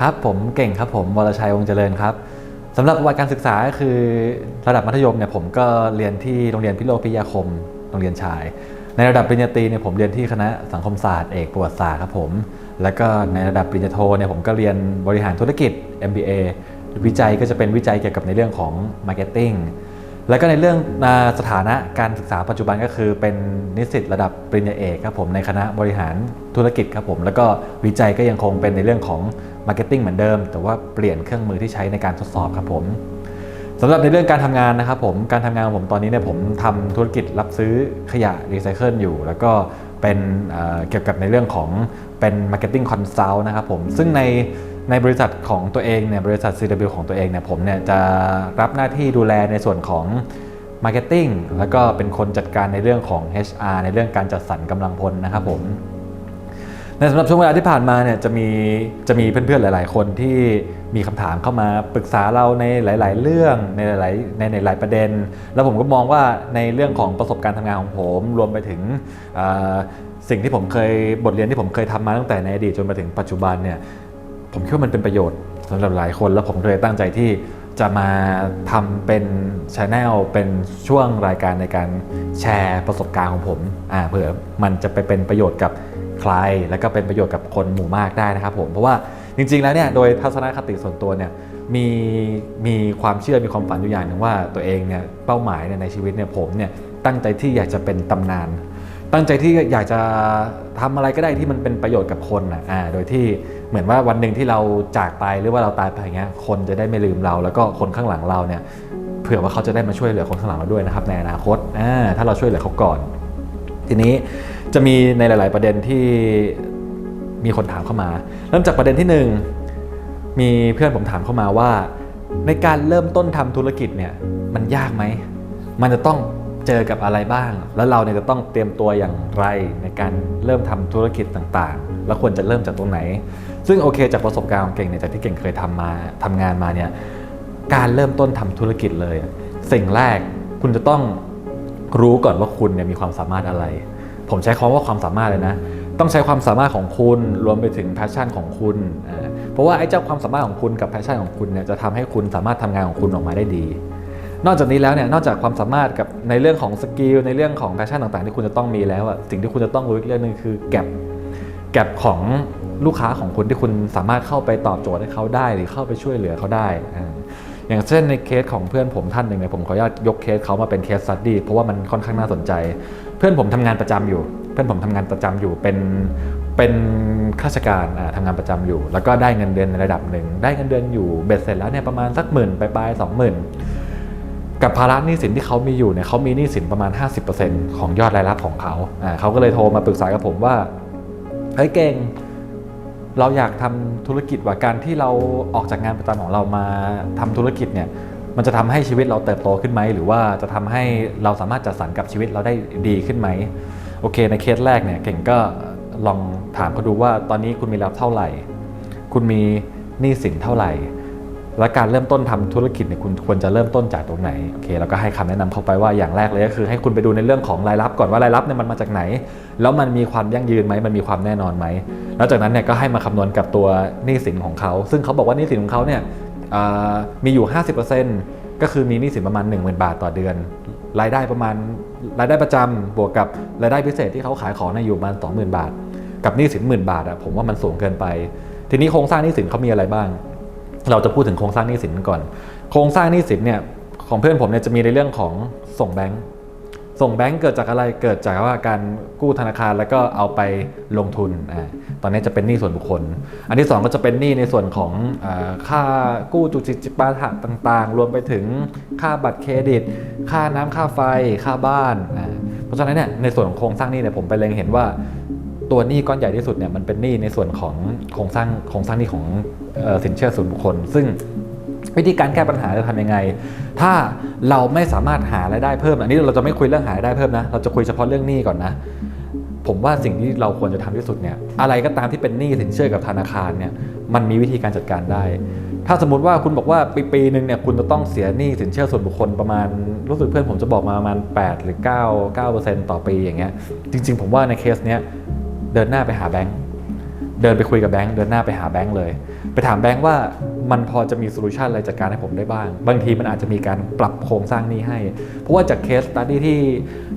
ครับผมเก่งครับผมวรชัยวงศ์เจริญครับสำหรับวัยการศึกษาก็คือระดับมัธยมเนี่ยผมก็เรียนที่โรงเรียนพิโรพิยาคมโรงเรียนชาย ในระดับปริญญาตรีเนี่ยผมเรียนที่คณะสังคมศาสตร์เอกประวัติศาสตร์ครับผม แล้วก็ในระดับปริญญาโทเนี่ยผมก็เรียนบริหารธุรกิจ MBA วิจัยก็จะเป็นวิจัยเกี่ยวกับในเรื่องของ Marketing แล้วก็ในเรื่องสถานะการศึกษาปัจจุบันก็คือเป็นนิสิตระดับปริญญาเอกครับผมในคณะบริหารธุรกิจครับผม แล้วก็วิจัยก็ยังคงเป็นในเรื่องของ Marketing เหมือนเดิม แต่ว่าเปลี่ยนเครื่องมือที่ใช้ในการทดสอบครับผมสำหรับในเรื่องการทำงานนะครับผมการทำงานของผมตอนนี้เนี่ยผมทำธุรกิจรับซื้อขยะรีไซเคิลอยู่ แล้วก็เป็นเอ่อเกี่ยวกับในเรื่องของเป็น Marketing Consult นะครับผมซึ่งใน ในบริษัทของตัวเองเนี่ยบริษัท CW ของตัวเองเนี่ยผมเนี่ยจะรับหน้าที่ดูแลในส่วนของ Marketing แล้วก็เป็นคนจัดการในเรื่องของ HR ในเรื่องการจัดสรรกำลังพลนะครับผมในสำหรับช่วงเวลาที่ผ่านมาเนี่ยจะมีจะมีเพื่อนๆหลาย ๆ คนที่มีคำถามเข้ามาปรึกษาเราในหลาย ๆ เรื่องในหลายๆในในหลายประเด็น แล้วผมก็มองว่าในเรื่องของประสบการณ์ทำงานของผม รวมไปถึงสิ่งที่ผมเคยบทเรียนที่ผมเคยทำมาตั้งแต่ในอดีตจนมาถึงปัจจุบันเนี่ย ผมคิดว่ามันเป็นประโยชน์สำหรับหลายคน แล้วผมเลยตั้งใจที่จะมาทำเป็นช anel เป็นช่วงรายการในการแชร์ประสบการณ์ของผมอ่าเผื่อมันจะไปเป็นประโยชน์กับใคร แล้วก็เป็นประโยชน์กับคนหมู่มากได้นะครับผมเพราะว่าจริง ๆ แล้วเนี่ยโดยทัศนคติส่วนตัวเนี่ยมีมีความเชื่อมีความฝันอยู่อย่างหนึ่งว่าตัวเองเนี่ยเป้าหมายในชีวิตเนี่ยผมเนี่ยตั้งใจที่อยากจะเป็นตำนาน ตั้งใจที่อยากจะทำอะไรก็ได้ที่มันเป็นประโยชน์กับคนอะอ่าโดยที่ มือนว่าวันหนึ่งที่เราจากไปหรือว่าเราตายไปอย่างเงี้ยคนจะได้ไม่ลืมเรา แล้วก็คนข้างหลังเราเนี่ยเผื่อว่าเขาจะได้มาช่วยเหลือคนข้างหลังเราด้วยนะครับในอนาคตาถ้าเราช่วยเหลือเขาก่อน ทีนี้จะมีในหลาย ๆ ประเด็นที่มีคนถามเข้ามา เริ่มจากประเด็นที่หนึ่งมีเพื่อนผมถามเข้ามาว่า ในการเริ่มต้นทำธุรกิจเนี่ยมันยากไหมมันจะต้องเจอกับอะไรบ้าง แล้วเราเนี่ยจะต้องเตรียมตัวอย่างไรในการเริ่มทำธุรกิจต่าง ๆ แล้วควรจะเริ่มจากตรงไหน ซึ่งโอเคจากประสบการณ์ของเก่งเนี่ยจากที่เก่งเคยทำมาทำงานมาเนี่ยการเริ่มต้นทำธุรกิจเลย สิ่งแรกคุณจะต้องรู้ก่อนว่าคุณเนี่ยมีความสามารถอะไร ผมใช้คำว่าความสามารถเลยนะ ต้องใช้ความสามารถของคุณรวมไปถึงแพชชั่นของคุณ เพราะว่าไอ้เจ้าความสามารถของคุณกับแพชชั่นของคุณเนี่ยจะทำให้คุณสามารถทำงานของคุณออกมาได้ดี นอกจากนี้แล้วเนี่ยนอกจากความสามารถกับในเรื่องของสกิลในเรื่องของแพชชั่นต่างๆ ที่คุณจะต้องมีแล้วอะสิ่งที่คุณจะต้องรู้อีกเรื่องหนึงคือแกลบแกลบของ ลูกค้าของคุณที่คุณสามารถเข้าไปตอบโจทย์ให้เขาได้ หรือเข้าไปช่วยเหลือเขาได้อย่างเช่นในเคสของเพื่อนผมท่านหนึ่งเนี่ยผมขออนุญาตยกเคสเขามาเป็นเคสสตัดดี้เพราะว่ามันค่อนข้างน่าสนใจ เพื่อนผมทำงานประจำอยู่ เพื่อนผมทำงานประจำอยู่เป็นเป็นข้าราชการอ่าทำงานประจำอยู่ แล้วก็ได้เงินเดือนในระดับหนึ่ง ได้เงินเดือนอยู่เบ็ดเสร็จแล้วเนี่ยประมาณสักหมื่นปลายๆสองหมื่นกับภาระหนี้สินที่เขามีอยู่เนี่ยเขามีหนี้สินประมาณ 50%ของยอดรายรับของเขาอ่าเขาก็เลยโทรมาปรึกษากับผมว่าเฮ้ยเก่ง เราอยากทำธุรกิจว่าการที่เราออกจากงานประจำของเรามาทำธุรกิจเนี่ยมันจะทำให้ชีวิตเราเติบโตขึ้นไหม หรือว่าจะทำให้เราสามารถจัดสรรกับชีวิตเราได้ดีขึ้นไหมโอเค ในเคสแรกเนี่ยเก่งก็ลองถามเขาดูว่าตอนนี้คุณมีรับเท่าไหร่ คุณมีหนี้สินเท่าไหร่ และการเริ่มต้นทำธุรกิจเนี่ยคุณควรจะเริ่มต้นจากตรงไหนโอเคแล้วก็ให้คำแนะนำเข้าไปว่าอย่างแรกเลยก็คือให้คุณไปดูในเรื่องของรายรับก่อนว่ารายรับเนี่ยมันมาจากไหน แล้วมันมีความยั่งยืนไหมมันมีความแน่นอนไหมแล้วจากนั้นเนี่ยก็ให้มาคำนวณกับตัวหนี้สินของเขา ซึ่งเขาบอกว่าหนี้สินของเขาเนี่ยอ่ามีอยู่ 50%ก็คือมีหนี้สินประมาณ 10,000 บาทต่อเดือน รายได้ประมาณรายได้ประจำบวกกับรายได้พิเศษที่เขาขายของเนี่ยอยู่ประมาณ20,000 บาท กับหนี้สินหมื่นบาทอะผมว่ามันสูงเกินไป ทีนี้โครงสร้างหนี้สินเขามีอะไรบ้าง เราจะพูดถึงโครงสร้างหนี้สินก่อน โครงสร้างหนี้สินเนี่ยของเพื่อนผมเนี่ยจะมีในเรื่องของส่งแบงก์ส่งแบงก์เกิดจากอะไรเกิดจากว่าการกู้ธนาคารแล้วก็เอาไปลงทุนอ่าตอนนี้จะเป็นหนี้ส่วนบุคคล อันที่สองก็จะเป็นหนี้ในส่วนของอค่ากู้จุจิจิปาถะต่างๆ รวมไปถึงค่าบัตรเครดิต ค่าน้ำค่าไฟค่าบ้านอ่าเพราะฉะนั้นเนี่ยในส่วนของโครงสร้างหนี้เนี่ยผมไปเล็งเห็นว่า ตัวหนี้ก้อนใหญ่ที่สุดเนี่ยมันเป็นหนี้ในส่วนของโครงสร้างโครงสร้างหนี้ของออสินเชื่อส่วนบุคคล ซึ่งวิธีการแก้ปัญหาจะทำยังไง ถ้าเราไม่สามารถหารายได้เพิ่ม อันนี้เราจะไม่คุยเรื่องหารายได้เพิ่มนะ เราจะคุยเฉพาะเรื่องหนี้ก่อนนะ ผมว่าสิ่งที่เราควรจะทำที่สุดเนี่ย อะไรก็ตามที่เป็นหนี้สินเชื่อกับธนาคารเนี่ย มันมีวิธีการจัดการได้ ถ้าสมมติว่าคุณบอกว่าปีปีหนึ่งเนี่ยคุณจะต้องเสียหนี้สินเชื่อส่วนบุคคลประมาณรู้สึกเพื่อนผมจะบอกมาประมาณ 8 หรือ 9 9%ต่อปีอย่างเงี้ย จริง ๆ ผมว่าในเคสเนี้ย เดินหน้าไปหาแบงค์เดินไปคุยกับแบงค์เดินหน้าไปหาแบงค์เลย ไปถามแบงค์ว่ามันพอจะมีโซลูชันอะไรจัดการให้ผมได้บ้าง บางทีมันอาจจะมีการปรับโครงสร้างนี้ให้ เพราะว่าจากเคสตัดดี้ที่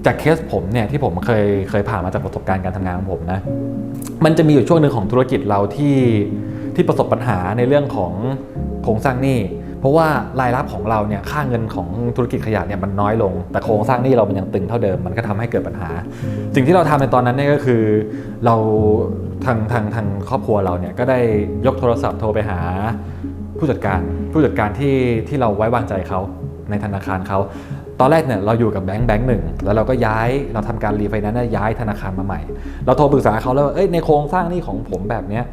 จากเคสผมเนี่ยที่ผมเคยเคยผ่านมาจากประสบการณ์การทำงานของผมนะมันจะมีอยู่ช่วงหนึ่งของธุรกิจเราที่ที่ประสบปัญหาในเรื่องของโครงสร้างหนี้ เพราะว่ารายรับของเราเนี่ยค่าเงินของธุรกิจขยะเนี่ยมันน้อยลง แต่โครงสร้างนี้เรามันยังตึงเท่าเดิมมันก็ทำให้เกิดปัญหา สิ่งที่เราทำในตอนนั้นเนี่ยก็คือ เราทางทางทางครอบครัวเราเนี่ยก็ได้ยกโทรศัพท์โทรไปหาผู้จัดการผู้จัดการที่ที่เราไว้วางใจเขาในธนาคารเขาตอนแรกเนี่ยเราอยู่กับแบงค์แบงค์หนึ่งแล้วเราก็ย้ายเราทำการรีไฟแนนซ์ย้ายธนาคารมาใหม่ เราโทรปรึกษาเขาแล้วว่าเอ้ยในโครงสร้างนี้ของผมแบบเนี้ย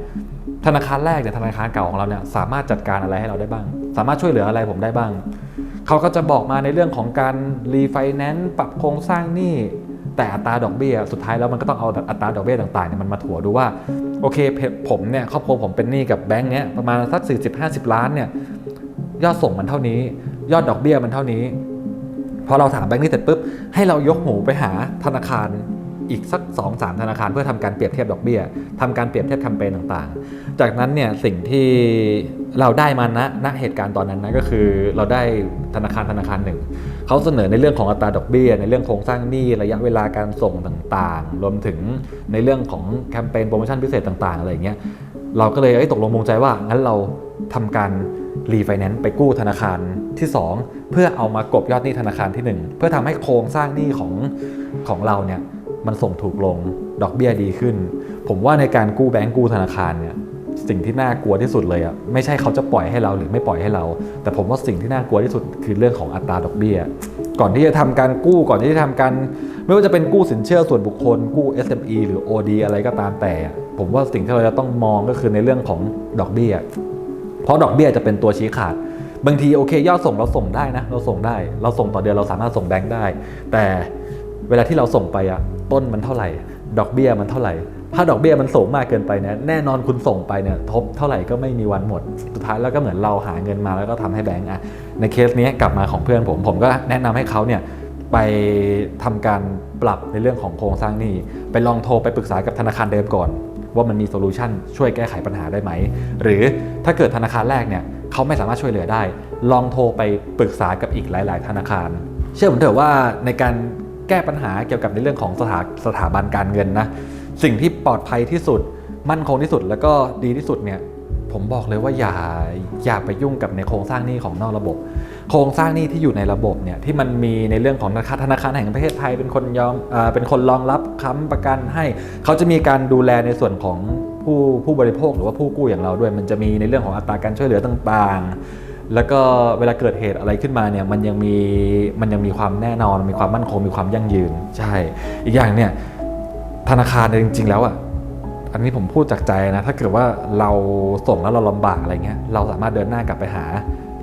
ธนาคารแรกเนี่ยธนาคารเก่าของเราเนี่ยสามารถจัดการอะไรให้เราได้บ้าง สามารถช่วยเหลืออะไรผมได้บ้าง เขาก็จะบอกมาในเรื่องของการรีไฟแนนซ์ปรับโครงสร้างหนี้แต่อัตราดอกเบี้ยสุดท้ายแล้วมันก็ต้องเอาอัตราดอกเบี้ยต่างๆเนี่ยมันมาถัวดูว่าโอเคผมเนี่ยครอบครัวผมเป็นหนี้กับแบงก์เนี้ยประมาณสัก40-50 ล้านเนี่ยยอดส่งมันเท่านี้ ยอดดอกเบี้ยมันเท่านี้พอเราถามแบงค์นี้เสร็จปุ๊บให้เรายกหูไปหาธนาคาร อีกสัก2อสธนาคารเพื่อทำการเปรียบเทียบดอกเบี้ยทำการเปรียบเทียบแคมเปญต่างๆ จากนั้นเนี่ยสิ่งที่เราได้มาณณเหตุการณ์ตอนนั้นนะก็คือเราได้ธนาคารธนาคารหนึ่งเขาเสนอในเรื่องของอัตราดอกเบี้ย ในเรื่องโครงสร้างหนี้ระยะเวลาการส่งต่างๆ รวมถึงในเรื่องของแคมเปญโปรโมชั่นพิเศษต่างๆอะไรอย่างเงี้ยเราก็เลยตกลงมงใจว่างั้นเราทำการรีไฟแนนซ์ไปกู้ธนาคารที่ 2 เพื่อเอามากบยอดหนี้ธนาคารที่ 1 เพื่อทำให้โครงสร้างหนี้ของของเราเนี่ย มันส่งถูกลง ดอกเบี้ยดีขึ้น ผมว่าในการกู้แบงก์กู้ธนาคารเนี่ยสิ่งที่น่ากลัวที่สุดเลยอะไม่ใช่เขาจะปล่อยให้เราหรือไม่ปล่อยให้เรา แต่ผมว่าสิ่งที่น่ากลัวที่สุดคือเรื่องของอัตราดอกเบี้ย ก่อนที่จะทำการกู้ก่อนที่จะทำการไม่ว่าจะเป็นกู้สินเชื่อส่วนบุคคล กู้ SME หรือ OD อะไรก็ตามแต่ ผมว่าสิ่งที่เราจะต้องมองก็คือในเรื่องของดอกเบี้ย เพราะดอกเบี้ยจะเป็นตัวชี้ขาด บางทีโอเคยอดส่งเราส่งได้นะเราส่งได้ เราส่งต่อเดือนเราสามารถส่งแบงค์ได้ แต่ เวลาที่เราส่งไปอะต้นมันเท่าไหร่ ดอกเบี้ยมันเท่าไหร่ ถ้าดอกเบี้ยมันสูงมากเกินไปเนี่ยแน่นอนคุณส่งไปเนี่ยทบเท่าไหร่ก็ไม่มีวันหมด สุดท้ายแล้วก็เหมือนเราหาเงินมาแล้วก็ทำให้แบงค์อะในเคสนี้กลับมาของเพื่อนผม ผมก็แนะนำให้เขาเนี่ยไปทำการปรับในเรื่องของโครงสร้างหนี้ไปลองโทรไปปรึกษากับธนาคารเดิมก่อน ว่ามันมีโซลูชันช่วยแก้ไขปัญหาได้ไหม หรือถ้าเกิดธนาคารแรกเนี่ยเขาไม่สามารถช่วยเหลือได้ ลองโทรไปปรึกษากับอีกหลาย ๆ ธนาคาร เชื่อผมเถอะว่าในการ แก้ปัญหาเกี่ยวกับในเรื่องของสถาสถาบันการเงินนะสิ่งที่ปลอดภัยที่สุด มั่นคงที่สุดแล้วก็ดีที่สุดเนี่ยผมบอกเลยว่าอย่าอย่าไปยุ่งกับในโครงสร้างหนี้ของนอกระบบ โครงสร้างหนี้ที่อยู่ในระบบเนี่ยที่มันมีในเรื่องของธนาคารธนาคารแห่งประเทศไทยเป็นคนยอมอ่าเป็นคนรองรับค้ำประกันให้ เขาจะมีการดูแลในส่วนของผู้ผู้บริโภคหรือว่าผู้กู้อย่างเราด้วย มันจะมีในเรื่องของอัตราการช่วยเหลือต่างๆ แล้วก็เวลาเกิดเหตุอะไรขึ้นมาเนี่ยมันยังมีมันยังมีความแน่นอนมีความมั่นคงมีความยั่งยืน ใช่ อีกอย่างเนี่ยธนาคารเนี่ยจริง ๆ แล้วอะอันนี้ผมพูดจากใจนะ ถ้าเกิดว่าเราส่งแล้วเราลำบากอะไรเงี้ยเราสามารถเดินหน้ากลับไปหา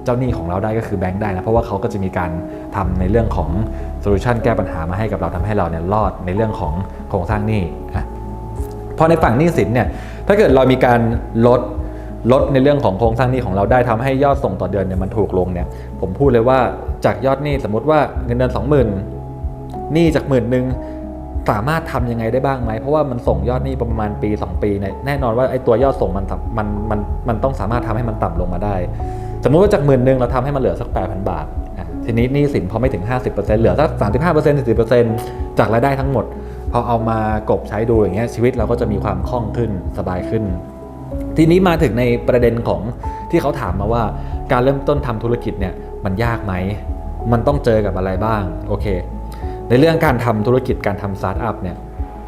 เจ้าหนี้ของเราได้ก็คือแบงค์ได้นะ เพราะว่าเขาก็จะมีการทำในเรื่องของโซลูชันแก้ปัญหามาให้กับเราทำให้เราเนี่ยรอดในเรื่องของโครงสร้างหนี้อะพอในฝั่งหนี้สินเนี่ยถ้าเกิดเรามีการลด ลดในเรื่องของโครงสร้างหนี้ของเราได้ทำให้ยอดส่งต่อเดือนเนี่ยมันถูกลงเนี่ยผมพูดเลยว่าจากยอดหนี้สมมติว่าเงินเดือนสองหมื่นหนี้จากหมื่นหนึ่งสามารถทำยังไงได้บ้างไหมเพราะว่ามันส่งยอดหนี้ประมาณปี 2 ปีเนี่ยแน่นอนว่าไอ้ตัวยอดส่งมันมันมันมันต้องสามารถทำให้มันต่ำลงมาได้ สมมุติว่าจากหมื่นหนึ่งเราทำให้มันเหลือสัก 8,000 บาททีนี้หนี้สินพอไม่ถึง 50%เหลือสัก35% 40%จากรายได้ทั้งหมดพอเอามากบใช้ดูอย่างเงี้ยชีวิตเราก็จะมีความคล่องขึ้นสบายขึ้น ทีนี้มาถึงในประเด็นของที่เขาถามมาว่าการเริ่มต้นทำธุรกิจเนี่ยมันยากไหม มันต้องเจอกับอะไรบ้าง โอเค ในเรื่องการทำธุรกิจการทำสตาร์ทอัพเนี่ย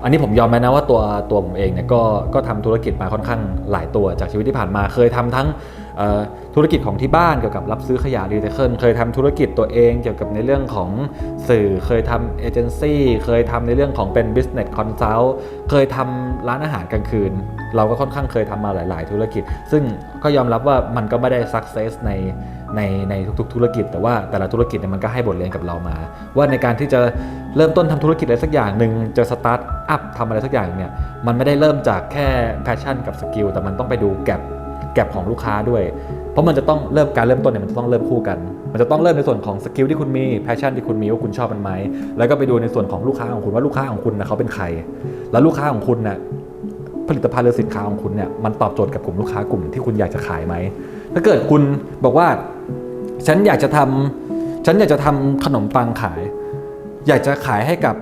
อันนี้ผมยอมไหมนะว่าตัวตัวผมเองเนี่ยก็ก็ทำธุรกิจมาค่อนข้างหลายตัวจากชีวิตที่ผ่านมาเคยทำทั้ง ธุรกิจของที่บ้านเกี่ยวกับรับซื้อขยะรีไซเคิลเคยทำธุรกิจตัวเองเกี่ยวกับในเรื่องของสื่อเคยทำเอเจนซี่เคยทำในเรื่องของเป็น business consult เคยทำร้านอาหารกลางคืน เราก็ค่อนข้างเคยทำมาหลาย ๆ ธุรกิจ ซึ่งก็ยอมรับว่ามันก็ไม่ได้ success ในในในทุกๆ ธุรกิจ แต่ว่าแต่ละธุรกิจเนี่ยมันก็ให้บทเรียนกับเรามา ว่าในการที่จะเริ่มต้นทำธุรกิจอะไรสักอย่างหนึ่งจะสตาร์ทอัพทำอะไรสักอย่างเนี่ยมันไม่ได้เริ่มจากแค่แพชชั่นกับสกิลแต่มันต้องไปดูแกลบแกลบของลูกค้าด้วย เพราะมันจะต้องเริ่มการเริ่มต้นเนี่ยมันจะต้องเริ่มคู่กัน มันจะต้องเริ่มในส่วนของสกิลที่คุณมีแพชชั่นที่คุณมีว่าคุณชอบมันไหมแล้วก็ไปดูในส่วนของลูกค้าของคุณว่าลูกค้าของคุณนะเขาเป็นใคร แล้วลูกค้าของคุณนะผลิตภัณฑ์หรือสินค้าของคุณเนี่ยมันตอบโจทย์กับกลุ่มลูกค้ากลุ่มที่คุณอยากจะขายไหมถ้าเกิดคุณบอกว่าฉันอยากจะทำฉันอยากจะทำขนมปังขาย อยากจะขายให้กับ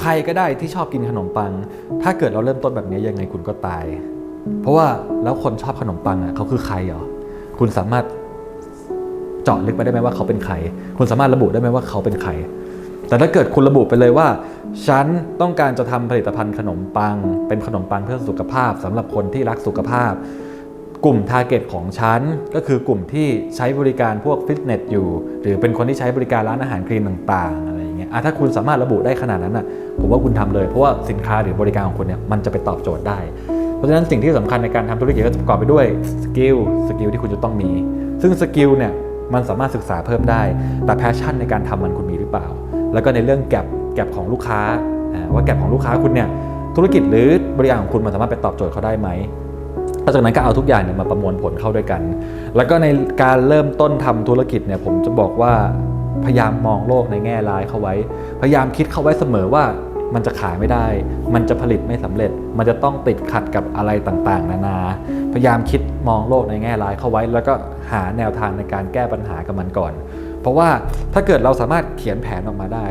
ใครก็ได้ที่ชอบกินขนมปัง ถ้าเกิดเราเริ่มต้นแบบนี้ยังไงคุณก็ตาย เพราะว่าแล้วคนชอบขนมปังอะเขาคือใครเหรอ คุณสามารถเจาะลึกไปได้ไหมว่าเขาเป็นใคร คุณสามารถระบุได้ไหมว่าเขาเป็นใคร แต่ถ้าเกิดคุณระบุไปเลยว่า ฉันต้องการจะทำผลิตภัณฑ์ขนมปัง เป็นขนมปังเพื่อสุขภาพสำหรับคนที่รักสุขภาพ กลุ่มทาร์เก็ตของฉันก็คือกลุ่มที่ใช้บริการพวกฟิตเนสอยู่ หรือเป็นคนที่ใช้บริการร้านอาหารคลีนต่างๆอะไรอย่างเงี้ยอะถ้าคุณสามารถระบุได้ขนาดนั้นอะผมว่าคุณทำเลยเพราะว่าสินค้าหรือบริการของคุณเนี่ยมันจะไปตอบโจทย์ได้ เพราะฉะนั้นสิ่งที่สำคัญในการทำธุรกิจก็จะประกอบไปด้วยสกิลสกิลที่คุณจะต้องมี ซึ่งสกิลเนี่ยมันสามารถศึกษาเพิ่มได้ แต่แพชชั่นในการทำมันคุณมีหรือเปล่า แล้วก็ในเรื่องแกลบแกลบของลูกค้าว่าแกลบของลูกค้าคุณเนี่ยธุรกิจหรือบริการของคุณมันสามารถไปตอบโจทย์เขาได้ไหมหลังจากนั้นก็เอาทุกอย่างเนี่ยมาประมวลผลเข้าด้วยกัน แล้วก็ในการเริ่มต้นทำธุรกิจเนี่ยผมจะบอกว่าพยายามมองโลกในแง่ร้ายเข้าไว้ พยายามคิดเข้าไว้เสมอว่า มันจะขายไม่ได้ มันจะผลิตไม่สำเร็จ มันจะต้องติดขัดกับอะไรต่างๆ นานา พยายามคิดมองโลกในแง่ร้ายเข้าไว้ แล้วก็หาแนวทางในการแก้ปัญหากับมันก่อน เพราะว่าถ้าเกิดเราสามารถเขียนแผนออกมาได้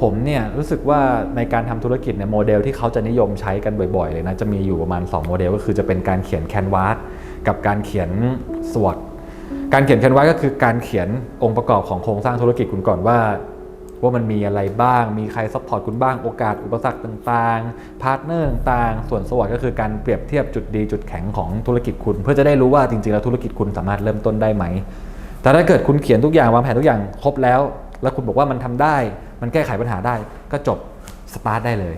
ผมเนี่ยรู้สึกว่าในการทำธุรกิจเนี่ยโมเดลที่เขาจะนิยมใช้กันบ่อยๆเลยนะจะมีอยู่ประมาณ 2 โมเดลก็คือจะเป็นการเขียนแคนวาสกับการเขียนสวอตการเขียนแคนวาสก็คือการเขียนองค์ประกอบของโครงสร้างธุรกิจคุณก่อนว่า ว่ามันมีอะไรบ้าง มีใครซัพพอร์ตคุณบ้าง โอกาสอุปสรรคต่างๆ พาร์ทเนอร์ต่างๆ ส่วนสวอตก็คือการเปรียบเทียบจุดดีจุดแข็งของธุรกิจคุณ เพื่อจะได้รู้ว่าจริงๆแล้วธุรกิจคุณสามารถเริ่มต้นได้ไหม แต่ถ้าเกิดคุณเขียนทุกอย่างวางแผนทุกอย่างครบแล้ว แล้วคุณบอกว่ามันทำได้ มันแก้ไขปัญหาได้ ก็จบสตาร์ทได้เลย